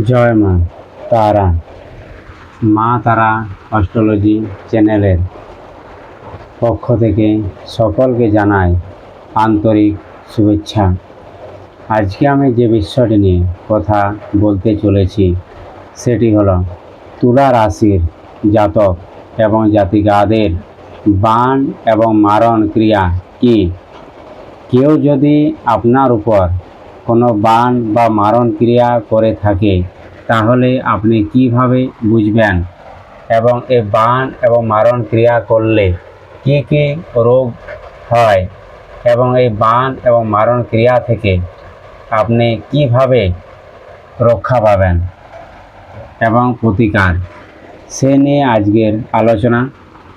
জয় মা তারা। মা তারা অস্ট্রোলজি চ্যানেলের পক্ষ থেকে সকলকে জানায় আন্তরিক শুভেচ্ছা। আজকে আমি যে বিষয়টি নিয়ে কথা বলতে চলেছি, সেটি হলো তুলা রাশির জাতক এবং জাতিকাদের বান এবং মারণ ক্রিয়া কি? কেউ যদি আপনার উপর কোনো বান বা মারণ ক্রিয়া করে থাকে, তাহলে আপনি কীভাবে বুঝবেন? এবং এ বান এবং মারণ ক্রিয়া করলে কি কি রোগ হয়? এবং এই বান এবং মারণ ক্রিয়া থেকে আপনি কীভাবে রক্ষা পাবেন? এবং প্রতিকার। সে নিয়ে আজকের আলোচনা।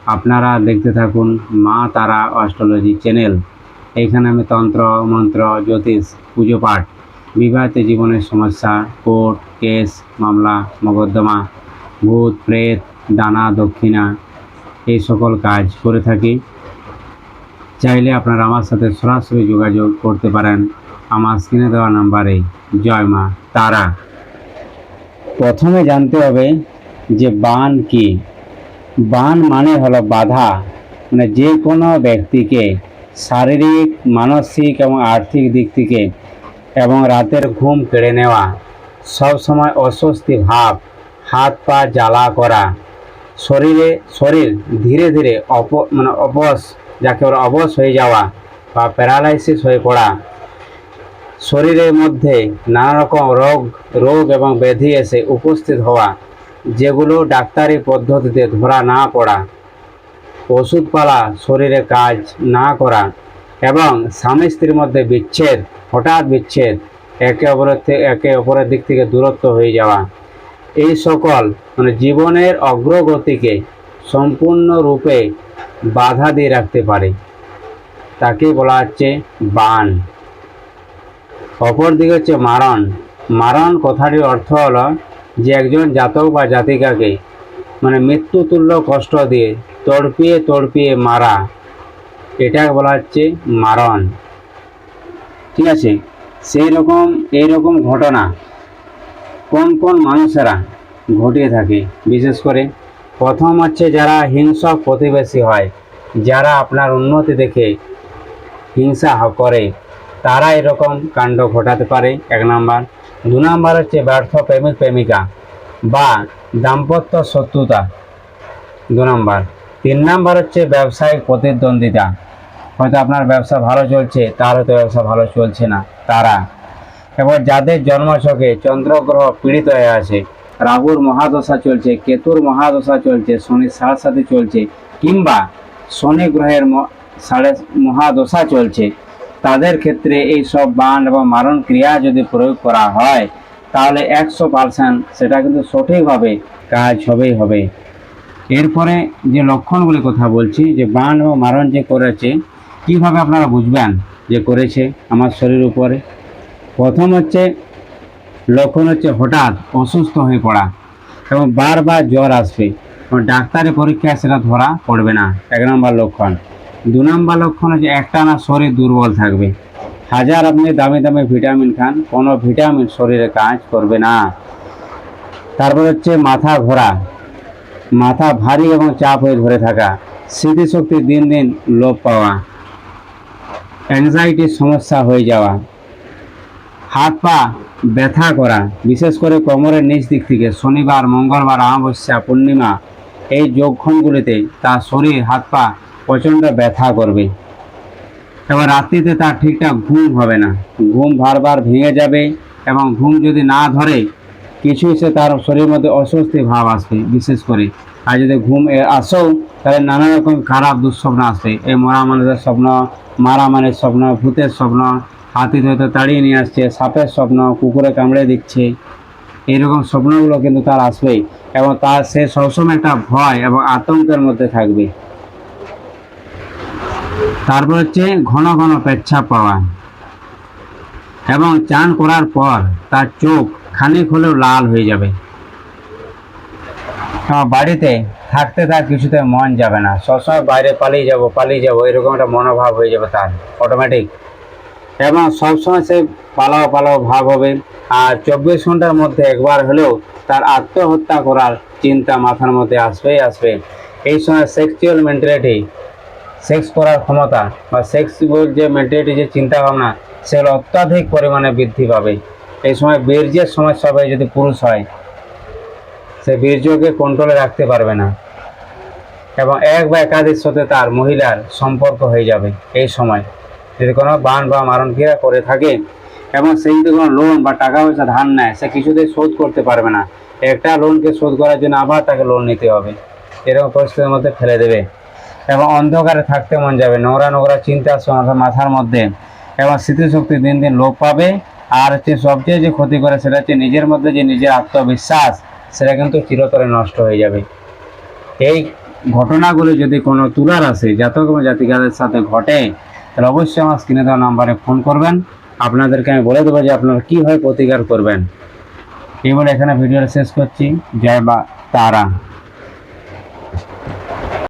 আপনারা দেখতে থাকুন মা তারা অস্ট্রোলজি চ্যানেল। এখানে আমি তন্ত্র, মন্ত্র, জ্যোতিষ, পুজো পাঠ, বিবাহিত জীবনের সমস্যা, কোর্ট, কেস, মামলা, মকদ্দমা, ভূত, প্রেত ডানা দক্ষিণা, এই সকল কাজ করে থাকি। চাইলে আপনারা আমার সাথে সরাসরি যোগাযোগ করতে পারেন। আমার স্ক্রিনে দেওয়া নাম্বারে। জয় মা, তারা। প্রথমে জানতে হবে যে বান কি? বান মানে হলো বাধা। মানে যে কোনো ব্যক্তিকে শারীরিক, মানসিক এবং আর্থিক দিক থেকে এবং রাতের ঘুম কেড়ে নেওয়া সব সময় অস্বস্তি ভাব, হাত পা জ্বালা করা, শরীরে, শরীর ধীরে ধীরে অপ মানে অবশ, যাকে বলে অবশ হয়ে যাওয়া বা প্যারালাইসিস হয়ে পড়া। শরীরের মধ্যে নানা রকম রোগ রোগ এবং ব্যাধি এসে উপস্থিত হওয়া, যেগুলো ডাক্তারি পদ্ধতিতে ধরা না পড়া। ওষুধপালা, শরীরে কাজ না করা এবং স্বামী স্ত্রীর মধ্যে বিচ্ছেদ, হঠাৎ বিচ্ছেদ, একে অপরের একে অপরের দিক থেকে দূরত্ব হয়ে যাওয়া। এই সকল মানে জীবনের অগ্রগতিকে সম্পূর্ণরূপে বাধা দিয়ে রাখতে পারে। তাকে বলা হচ্ছে বান। অপর দিকে হচ্ছে মারণ। মারণ কথাটির অর্থ হলো যে একজন জাতক বা জাতিকাকে মানে মৃত্যুতুল্য কষ্ট দিয়ে তড়পিয়ে তড়পিয়ে মারা। এটা বলা হচ্ছে মারণ। ঠিক আছে? সেই রকম এইরকম ঘটনা কোন কোন মানুষেরা ঘটিয়ে থাকে? বিশেষ করে প্রথম হচ্ছে যারা হিংসক প্রতিবেশী হয়, যারা আপনার উন্নতি দেখে হিংসা করে, তারা এরকম কাণ্ড ঘটাতে পারে। এক নাম্বার। দু নাম্বার হচ্ছে ব্যর্থ প্রেমিক, প্রেমিকা। বা দাম্পত্য শত্রুতা। দু নম্বর। তিন নাম্বার হচ্ছে ব্যবসায়িক প্রতিদ্বন্দ্বিতা। হয়তো আপনার ব্যবসা ভালো চলছে, তার হয়তো ব্যবসা ভালো চলছে না, তারা। এবার যাদের জন্মছকে চন্দ্রগ্রহ পীড়িত হয়ে আছে, রাহুর মহাদশা চলছে, কেতুর মহাদশা চলছে, শনির সাড়ে সাথে চলছে, কিংবা শনি গ্রহের সাড়ে মহাদশা চলছে, তাদের ক্ষেত্রে এই সব বান এবং মারণ ক্রিয়া যদি প্রয়োগ করা হয় তাহলে একশো পার্সেন্ট সেটা কিন্তু সঠিকভাবে কাজ হবেই হবে। এরপরে যে লক্ষণগুলি কথা বলছি, যে বান ও মারণ যে করেছে, কীভাবে আপনারা বুঝবেন যে করেছে আমার শরীর উপরে? প্রথম হচ্ছে, লক্ষণ হচ্ছে হঠাৎ অসুস্থ হয়ে পড়া এবং বারবার জ্বর আসবে। এবং ডাক্তারের পরীক্ষায় সেটা ধরা পড়বে না। এক নম্বর লক্ষণ। দু নম্বর লক্ষণ হচ্ছে একটানা শরীর দুর্বল থাকবে। হাজার আপনি দামি দামি ভিটামিন খান, কোনো ভিটামিন শরীরে কাজ করবে না। তারপর হচ্ছে মাথা ঘোরা। মাথা ভারী এবং চাপ হয়ে ধরে থাকা। স্মৃতিশক্তি দিন দিন লোপ পাওয়া। অ্যাংজাইটির সমস্যা হয়ে যাওয়া। হাত পা ব্যথা করা। বিশেষ করে কোমরের নিচ দিক থেকে শনিবার, মঙ্গলবার, অমাবস্যা, পূর্ণিমা এই যোগক্ষণগুলিতে তার শরীর, হাত পা প্রচণ্ড ব্যথা করবে। এবার রাত্রিতে তার ঠিকঠাক ঘুম হবে না। ঘুম বারবার ভেঙে যাবে এবং ঘুম যদি না ধরে কিছু সে তার শরীরের মধ্যে অস্বস্তি ভাব আসবে, বিশেষ করে। আর যদি ঘুম আসেও, তাহলে নানা রকম খারাপ দুঃস্বপ্ন আসবে। এই মরা মানুষের স্বপ্ন, মারা মানের স্বপ্ন, ভূতের স্বপ্ন, হাতি হয়তো তাড়িয়ে নিয়ে আসছে, সাপের স্বপ্ন, কুকুরে কামড়ে দিচ্ছে এইরকম স্বপ্নগুলো কিন্তু তার আসবেই এবং তার সে সবসময় একটা ভয় এবং আতঙ্কের মধ্যে থাকবে। তারপর হচ্ছে ঘন ঘন পেচ্ছাপ পাওয়া। এবং চান করার পর তার চোখ খানিক হলেও লাল হয়ে যাবে। বাড়িতে থাকতে তার কিছুতে মন যাবে না। সবসময় বাইরে পালিয়ে যাব পালিয়ে যাব, এরকম একটা মনোভাব হয়ে যাবে তার অটোমেটিক এবং সবসময় সে পালাও পালাও ভাব হবে। আর চব্বিশ ঘণ্টার মধ্যে একবার হলেও তার আত্মহত্যা করার চিন্তা মাথার মধ্যে আসবেই আসবে। এই সময় সেক্সুয়াল মেন্টালিটি সেক্স করার ক্ষমতা বা সেক্স যে মেন্টালিটি যে চিন্তা ভাবনা সেগুলো অত্যাধিক পরিমাণে বৃদ্ধি পাবে। এই সময় বীর্যের সমস্যা হবে যদি পুরুষ হয়, সে বীর্যকে কন্ট্রোলে রাখতে পারবে না এবং এক বা একাধিক সাথে তার মহিলার সম্পর্ক হয়ে যাবে এই সময়। যদি কোনো বান বা মারণ ক্রিয়া করে থাকে এবং সে যদি কোনো লোন বা টাকা পয়সা ধার নেয়, সে কিছুতেই শোধ করতে পারবে না। একটা লোনকে শোধ করার জন্য আবার তাকে লোন নিতে হবে। এরকম পরিস্থিতির মধ্যে ফেলে দেবে। এবং অন্ধকারে থাকতে মন যাবে। নোংরা নোংরা চিন্তা মাথার মধ্যে। এবং স্মৃতিশক্তি দিন দিন লোপ পাবে। আর হচ্ছে সবচেয়ে যে ক্ষতি করে সেটা হচ্ছে নিজের মধ্যে যে নিজের আত্মবিশ্বাস, সেটা কিন্তু চিরতরে নষ্ট হয়ে যাবে। এই ঘটনাগুলো যদি কোনো তুলার আসে, জাতক এবং জাতিকাদের সাথে ঘটে, তাহলে অবশ্যই আমার স্ক্রিনে দেওয়া নাম্বারে ফোন করবেন। আপনাদেরকে আমি বলে দেবো যে আপনারা কীভাবে প্রতিকার করবেন। এই বলে এখানে ভিডিওটা শেষ করছি। জয় বা তারা।